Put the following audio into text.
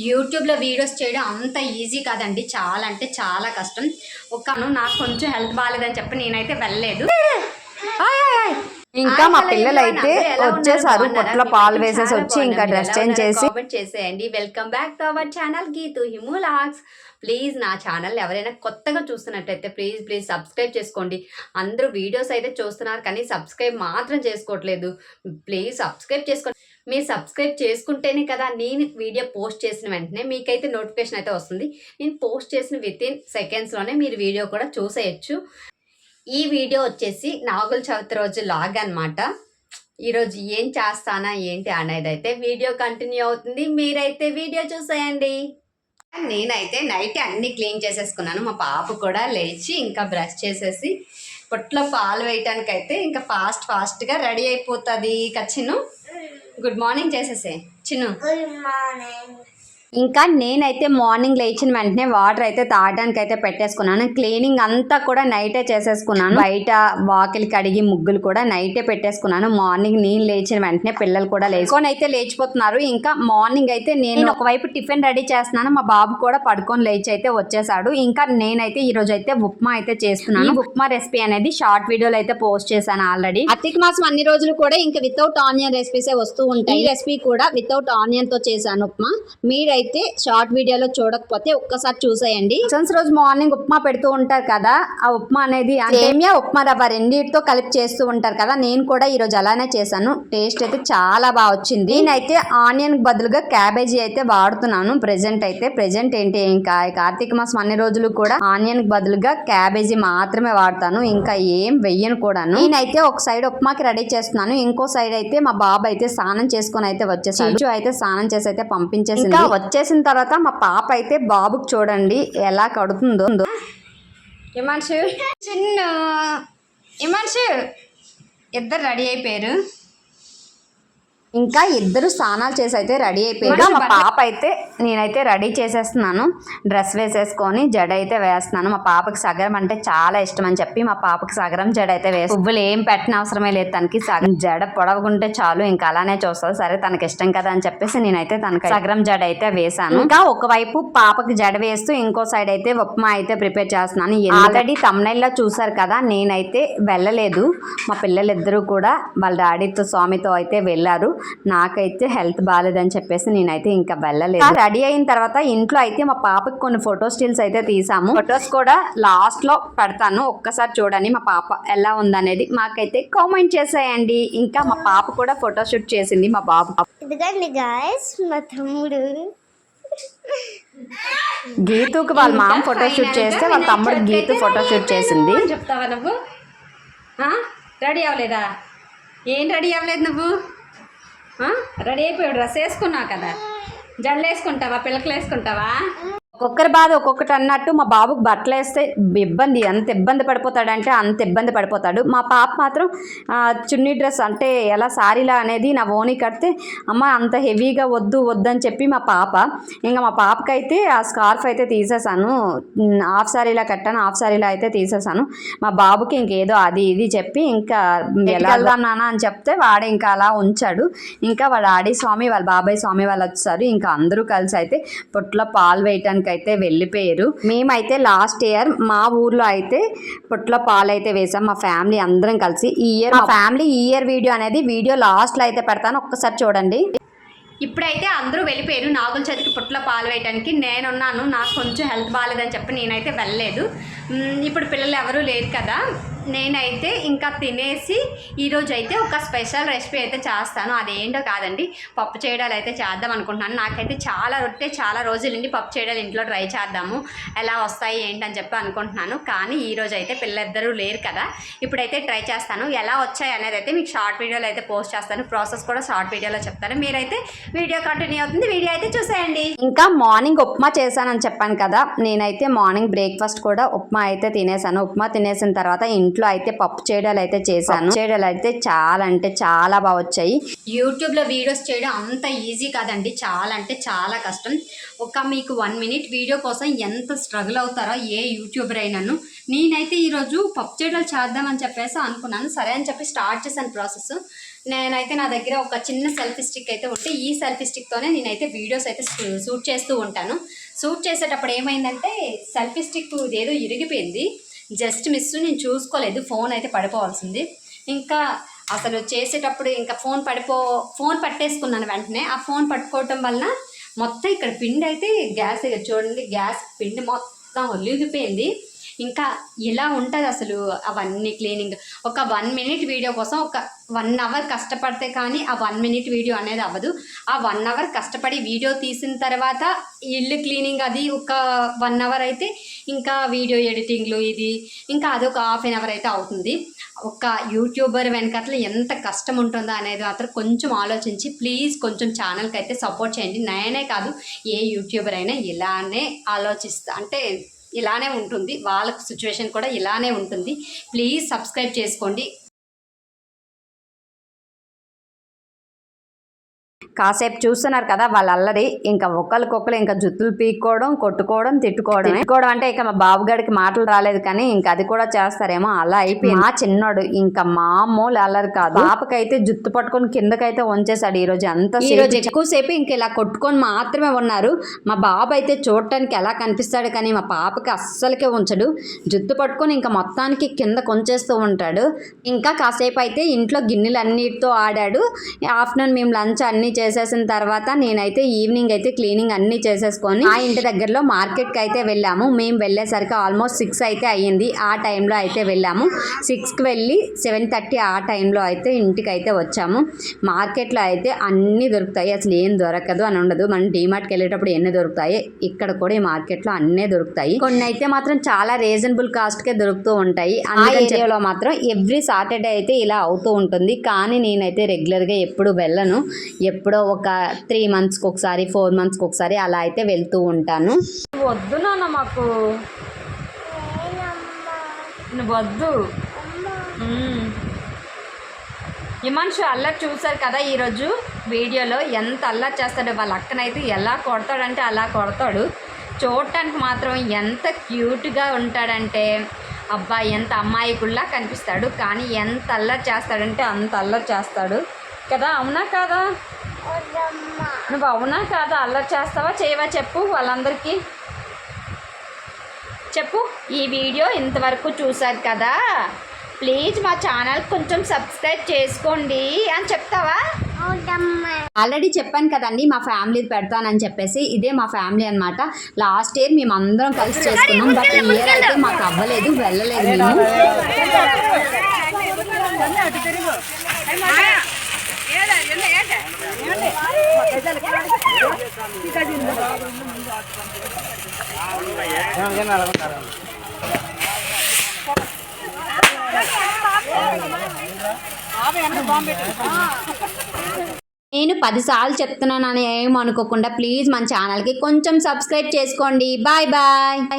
యూట్యూబ్లో వీడియోస్ చేయడం అంత ఈజీ కాదండి. చాలా అంటే చాలా కష్టం. ఒక్కను నాకు కొంచెం హెల్త్ బాగాలేదని చెప్పి నేనైతే వెళ్ళలేదు. ఇంకా మా పిల్లలు అయితే? వచ్చేసారు? పొట్ల పాలు వేసేసి వచ్చి ఇంకా. డ్రెస్ చేంజ్ చేసి చేసేయండి. Welcome back to our channel Geethu హిమూలాక్స్ please నా ఛానల్ ఎవరైనా కొత్తగా చూస్తున్నట్టయితే ప్లీజ్ ప్లీజ్ సబ్స్క్రైబ్ చేసుకోండి. అందరూ వీడియోస్ అయితే చూస్తున్నారు కానీ సబ్స్క్రైబ్ మాత్రం చేసుకోవట్లేదు. ప్లీజ్ సబ్స్క్రైబ్ చేసుకోండి. మీరు సబ్స్క్రైబ్ చేసుకుంటేనే కదా నేను వీడియో పోస్ట్ చేసిన వెంటనే మీకైతే నోటిఫికేషన్ అయితే వస్తుంది. నేను పోస్ట్ చేసిన విత్ ఇన్ సెకండ్స్లోనే మీరు వీడియో కూడా చూసేయచ్చు. ఈ వీడియో వచ్చేసి నాగుల చవితి రోజు లాగ్ అనమాట ఈరోజు ఏం చేస్తానా ఏంటి అనేది అయితే వీడియో కంటిన్యూ అవుతుంది. మీరైతే వీడియో చూసేయండి. నేనైతే నైట్ అన్ని క్లీన్ చేసేసుకున్నాను. మా పాప కూడా లేచి ఇంకా బ్రష్ చేసేసి పొట్లో పాలు వేయటానికి అయితే ఇంకా ఫాస్ట్ ఫాస్ట్గా రెడీ అయిపోతుంది. ఇక చిన్ను గుడ్ మార్నింగ్ చేసేసే. చిన్ను. Good morning. ఇంకా నేనైతే మార్నింగ్ లేచిన వెంటనే వాటర్ అయితే తాగడానికి అయితే పెట్టేసుకున్నాను. క్లీనింగ్ అంతా కూడా నైటే చేసేసుకున్నాను. బయట వాకిలి కడిగి ముగ్గులు కూడా నైటే పెట్టేసుకున్నాను. మార్నింగ్ నేను లేచిన వెంటనే పిల్లలు కూడా లేచుకొని అయితే లేచిపోతున్నారు. ఇంకా మార్నింగ్ అయితే నేను ఒకవైపు టిఫిన్ రెడీ చేస్తున్నాను. మా బాబు కూడా పడుకొని లేచి అయితే వచ్చేసాడు. ఇంకా నేనైతే ఈ రోజు అయితే ఉప్మా అయితే చేస్తున్నాను. ఉప్మా రెసిపీ అనేది షార్ట్ వీడియోలో అయితే పోస్ట్ చేశాను ఆల్రెడీ. అతిక్ మాసం అన్ని రోజులు కూడా ఇంకా వితౌట్ ఆనియన్ రెసిపీసే వస్తూ ఉంటాయి. ఈ రెసిపీ కూడా వితౌట్ ఆనియన్తో చేశాను ఉప్మా. మీరైతే షార్ట్ వీడియోలో చూడకపోతే ఒక్కసారి చూసేయండి. సంస్ రోజు మార్నింగ్ ఉప్మా పెడుతూ ఉంటారు కదా ఆ ఉప్మా అనేది సేమియా ఉప్మా రవ్వ రెండింటితో కలిపి చేస్తూ ఉంటారు కదా నేను కూడా ఈ రోజు అలానే చేశాను. టేస్ట్ అయితే చాలా బాగా వచ్చింది. నేనైతే ఆనియన్ బదులుగా క్యాబేజీ అయితే వాడుతున్నాను ప్రెజెంట్ అయితే. ప్రెజెంట్ ఏంటి ఇంకా? కార్తీక మాసం అన్ని రోజులు కూడా ఆనియన్ బదులుగా క్యాబేజీ మాత్రమే వాడతాను. ఇంకా ఏం వెయ్యను కూడాను. నేనైతే ఒక సైడ్ ఉప్మాకి రెడీ చేస్తున్నాను. ఇంకో సైడ్ అయితే మా బాబు అయితే స్నానం చేసుకొని అయితే వచ్చేసాడు. చిచ్చు అయితే స్నానం చేసి అయితే పంపించేసింది. ఇంకా వచ్చేసిన తర్వాత మా పాప అయితే బాబుకి చూడండి ఎలా కడుతుందో. హిమాంశు చిన్న హిమాంశు ఇద్దరు రెడీ అయిపోయారు. ఇంకా ఇద్దరు స్నానాలు చేసి అయితే రెడీ అయిపోయారు మా పాప అయితే నేనైతే రెడీ చేసేస్తున్నాను. డ్రెస్ వేసేసుకొని జడ అయితే వేస్తున్నాను. మా పాపకి సగరం అంటే చాలా ఇష్టం అని చెప్పి మా పాపకి సగరం జడ అయితే వేసి పువ్వులు ఏం పెట్టిన అవసరమే లేదు తనకి. సగం జడ పొడవుకుంటే చాలు ఇంకా అలానే చూస్తుంది. సరే తనకి ఇష్టం కదా అని చెప్పేసి నేనైతే తనకి సగరం జడ అయితే వేసాను ఇంకా ఒకవైపు పాపకి జడ వేస్తూ ఇంకో సైడ్ అయితే ఉప్మా అయితే ప్రిపేర్ చేస్తున్నాను. ఆల్రెడీ తమ్నైల్లో చూసారు కదా నేనైతే వెళ్ళలేదు. మా పిల్లలిద్దరూ కూడా వాళ్ళ డాడీతో స్వామితో అయితే వెళ్ళారు. నాకైతే హెల్త్ బాగాలేదని చెప్పేసి నేనైతే ఇంకా వెళ్ళలేదు. రెడీ అయిన తర్వాత ఇంట్లో అయితే మా పాపకి కొన్ని ఫోటో స్టిల్స్ అయితే తీసాము. ఫొటోస్ కూడా లాస్ట్లో పెడతాను. ఒక్కసారి చూడండి మా పాప ఎలా ఉందనేది. మాకైతే కామెంట్ చేసేయండి. ఇంకా మా పాప కూడా ఫోటో షూట్ చేసింది మా బాబు. ఇదిగోండి గాయస్ మా తమ్ముడు. గీతుకి వాళ్ళ మామ ఫోటో షూట్ చేస్తే వాళ్ళ తమ్ముడు గీతు ఫోటో షూట్ చేసింది. చెప్తావా నువ్వు? రెడీ అవ్వలేదా? ఏం రెడీ అవ్వలేదు నువ్వు? రెడీ అయిపోయాడు డ్రెస్ వేసుకున్నావు కదా. జల్లు వేసుకుంటావా పిల్లకలు వేసుకుంటావా ఒక్కొక్కరి బాధ ఒక్కొక్కటి అన్నట్టు మా బాబుకి బట్టలు వేస్తే ఇబ్బంది ఎంత ఇబ్బంది పడిపోతాడంటే అంత ఇబ్బంది పడిపోతాడు. మా పాప మాత్రం చున్నీ డ్రెస్ అంటే ఎలా సారీలా అనేది నా ఓని కడితే అమ్మ అంత హెవీగా వద్దు వద్దు అని చెప్పి మా పాప ఇంకా మా పాపకైతే ఆ స్కార్ఫ్ అయితే తీసేసాను. హాఫ్ సారీలా కట్టాను హాఫ్ సారీలా అయితే తీసేసాను. మా బాబుకి ఇంకేదో అది ఇది చెప్పి ఇంకా ఎలా వెళ్దాం నాన్న అని చెప్తే వాడే ఇంకా అలా ఉంచాడు. ఇంకా వాళ్ళ ఆడి స్వామి వాళ్ళ బాబాయ్ స్వామి వాళ్ళు వచ్చారు. ఇంకా అందరూ కలిసి అయితే పొట్లో పాలు వేయటానికి అయితే వెళ్ళిపోయారు. మేమైతే లాస్ట్ ఇయర్ మా ఊర్లో అయితే పొట్ల పాలు అయితే వేసాం. మా ఫ్యామిలీ అందరం కలిసి ఈ ఇయర్ మా ఫ్యామిలీ ఈ ఇయర్ వీడియో అనేది వీడియో లాస్ట్లో అయితే పెడతాను. ఒక్కసారి చూడండి. ఇప్పుడైతే అందరూ వెళ్ళిపోయారు. నాగుల చేతికి పుట్ల పాలు వేయడానికి నేనున్నాను. నాకు కొంచెం హెల్త్ బాగాలేదని చెప్పి నేనైతే వెళ్ళలేదు. ఇప్పుడు పిల్లలు ఎవరూ లేరు కదా. నేనైతే ఇంకా తినేసి ఈరోజు అయితే ఒక స్పెషల్ రెసిపీ అయితే చేస్తాను. అదేంటో కాదండి. పప్పు చేయడాలు అయితే చేద్దాం అనుకుంటున్నాను. నాకైతే చాలా రొట్టె చాలా రోజుల నుండి పప్పు చేయడాలు ఇంట్లో ట్రై చేద్దాము. ఎలా వస్తాయి ఏంటని చెప్పి అనుకుంటున్నాను. కానీ ఈరోజు అయితే పిల్లలిద్దరూ లేరు కదా. ఇప్పుడైతే ట్రై చేస్తాను. ఎలా వచ్చాయి అనేది అయితే మీకు షార్ట్ వీడియోలో అయితే పోస్ట్ చేస్తాను. ప్రాసెస్ కూడా షార్ట్ వీడియోలో చెప్తాను. మీరైతే వీడియో కంటిన్యూ అవుతుంది. వీడియో అయితే చూసేయండి. ఇంకా మార్నింగ్ ఉప్మా చేశానని చెప్పాను కదా. నేనైతే మార్నింగ్ బ్రేక్ఫాస్ట్ కూడా ఉప్మా అయితే తినేసాను ఉప్మా తినేసిన తర్వాత ఇంట్లో అయితే పప్పు చేయడాలు అయితే చేశాను. చేయడాలు అయితే చాలా అంటే చాలా బాగా వచ్చాయి. యూట్యూబ్లో వీడియోస్ చేయడం అంత ఈజీ కాదండి. చాలా అంటే చాలా కష్టం. ఒక మీకు వన్ మినిట్ వీడియో కోసం ఎంత స్ట్రగుల్ అవుతారో ఏ యూట్యూబర్ అయినాను. నేనైతే ఈరోజు పప్పు చేయడాలు చేద్దామని చెప్పేసి అనుకున్నాను. సరే అని చెప్పి స్టార్ట్ చేశాను ప్రాసెస్. నేనైతే నా దగ్గర ఒక చిన్న సెల్ఫీ స్టిక్ అయితే ఉంటే ఈ సెల్ఫీ స్టిక్తోనే నేనైతే వీడియోస్ అయితే షూట్ చేస్తూ ఉంటాను. షూట్ చేసేటప్పుడు ఏమైందంటే సెల్ఫీ స్టిక్ ఇదేదో ఇరిగిపోయింది. జస్ట్ మిస్ నేను చూసుకోలేదు ఫోన్ అయితే పడిపోవాల్సింది. ఇంకా అసలు చేసేటప్పుడు ఇంకా ఫోన్ పడిపో ఫోన్ పట్టేసుకున్నాను వెంటనే. ఆ ఫోన్ పట్టుకోవటం వలన మొత్తం ఇక్కడ పిండి అయితే గ్యాస్ చూడండి గ్యాస్ పిండి మొత్తం ఒలిగిపోయింది. ఇంకా ఇలా ఉంటుంది అసలు అవన్నీ క్లీనింగ్ ఒక వన్ మినిట్ వీడియో కోసం ఒక వన్ అవర్ కష్టపడితే కానీ ఆ వన్ మినిట్ వీడియో అనేది అవ్వదు. ఆ వన్ అవర్ కష్టపడి వీడియో తీసిన తర్వాత ఇల్లు క్లీనింగ్ అది ఒక వన్ అవర్ అయితే ఇంకా వీడియో ఎడిటింగ్లు ఇది ఇంకా అదొక హాఫ్ అన్ అవర్ అయితే అవుతుంది. ఒక యూట్యూబర్ వెనకట్ల ఎంత కష్టం ఉంటుందో అనేది మాత్రం కొంచెం ఆలోచించి ప్లీజ్ కొంచెం ఛానల్కి అయితే సపోర్ట్ చేయండి. నేనే కాదు ఏ యూట్యూబర్ అయినా ఇలానే ఆలోచిస్తా అంటే ఇలానే ఉంటుంది. వాళ్ళ సిచ్యువేషన్ కూడా ఇలానే ఉంటుంది. ప్లీజ్ సబ్స్క్రైబ్ చేసుకోండి. కాసేపు చూస్తున్నారు కదా వాళ్ళ అల్లరి. ఇంకా ఒకరికొకరు ఇంకా జుత్తులు పీక్కోవడం కొట్టుకోవడం తిట్టుకోవడం. తిట్టుకోవడం అంటే ఇక మా బాబు గడికి మాటలు రాలేదు కానీ ఇంకా అది కూడా చేస్తారేమో అలా అయిపోయింది. మా చిన్నోడు ఇంకా మామూలు అల్లరి కాదు. పాపకైతే జుత్తు పట్టుకొని కిందకైతే వంచేశాడు ఈ రోజు అంత ఈ రోజు ఎక్కువసేపు ఇంక ఇలా కొట్టుకొని మాత్రమే ఉన్నారు. మా బాబు అయితే చూడటానికి ఎలా కనిపిస్తాడు కానీ మా పాపకి అస్సలకే ఉంచడు. జుత్తు పట్టుకొని ఇంకా మొత్తానికి కింద కొంచేస్తూ ఉంటాడు. ఇంకా కాసేపు అయితే ఇంట్లో గిన్నెలు అన్నిటితో ఆడాడు. ఆఫ్టర్నూన్ మేము లంచ్ అన్నీ చేసేసిన తర్వాత నేనైతే ఈవినింగ్ అయితే క్లీనింగ్ అన్నీ చేసేసుకొని ఆ ఇంటి దగ్గరలో మార్కెట్కి అయితే వెళ్ళాము. మేము వెళ్ళేసరికి ఆల్మోస్ట్ సిక్స్ అయితే అయ్యింది. ఆ టైంలో అయితే వెళ్ళాము. సిక్స్కి వెళ్ళి సెవెన్ థర్టీ ఆ టైంలో అయితే ఇంటికి అయితే వచ్చాము. మార్కెట్లో అయితే అన్నీ దొరుకుతాయి. అసలు ఏం దొరకదు అని ఉండదు. మనం డీమార్ట్కి వెళ్ళేటప్పుడు ఎన్ని దొరుకుతాయి? ఇక్కడ కూడా ఈ మార్కెట్లో అన్నీ దొరుకుతాయి. కొన్ని అయితే మాత్రం చాలా రీజనబుల్ కాస్ట్కే దొరుకుతూ ఉంటాయి. ఆ ఏరియాలో మాత్రం ఎవ్రీ సాటర్డే అయితే ఇలా అవుతూ ఉంటుంది. కానీ నేనైతే రెగ్యులర్గా ఎప్పుడు వెళ్ళను. ఎప్పుడో ఒక త్రీ మంత్స్కి ఒకసారి ఫోర్ మంత్స్కి ఒకసారి అలా అయితే వెళ్తూ ఉంటాను. వద్దు నాన్న మాకు. నువ్వు వద్దు. హిమాంశు అల్లరి చూసారు కదా ఈరోజు వీడియోలో ఎంత అల్లరి చేస్తాడో వాళ్ళ అక్కనైతే ఎలా కొడతాడంటే అలా కొడతాడు. చూడటానికి మాత్రం ఎంత క్యూట్గా ఉంటాడంటే అబ్బా ఎంత అమ్మాయికుల్లా కనిపిస్తాడు. కానీ ఎంత అల్లరి చేస్తాడంటే అంత అల్లరి చేస్తాడు. కదా అవునా కాదా? నువ్వు అవునా కాదా అల్లరి చేస్తావా చేయవా చెప్పు వాళ్ళందరికీ చెప్పు ఈ వీడియో ఇంతవరకు చూసారు కదా ప్లీజ్ మా ఛానల్ కొంచెం సబ్స్క్రైబ్ చేసుకోండి అని చెప్తావా ఆల్రెడీ చెప్పాను కదండి మా ఫ్యామిలీ పెడతానని చెప్పేసి ఇదే మా ఫ్యామిలీ అన్నమాట లాస్ట్ ఇయర్ మేము అందరం కలిసి చేసుకున్నాం బట్ ఈ ఇయర్ అయితే మాకు అవ్వలేదు వెళ్ళలేదు మేము నేను పదిసార్లు చెప్తున్నానని ఏమనుకోకుండా ప్లీజ్ మన ఛానల్కి కొంచెం సబ్స్క్రైబ్ చేసుకోండి. Bye bye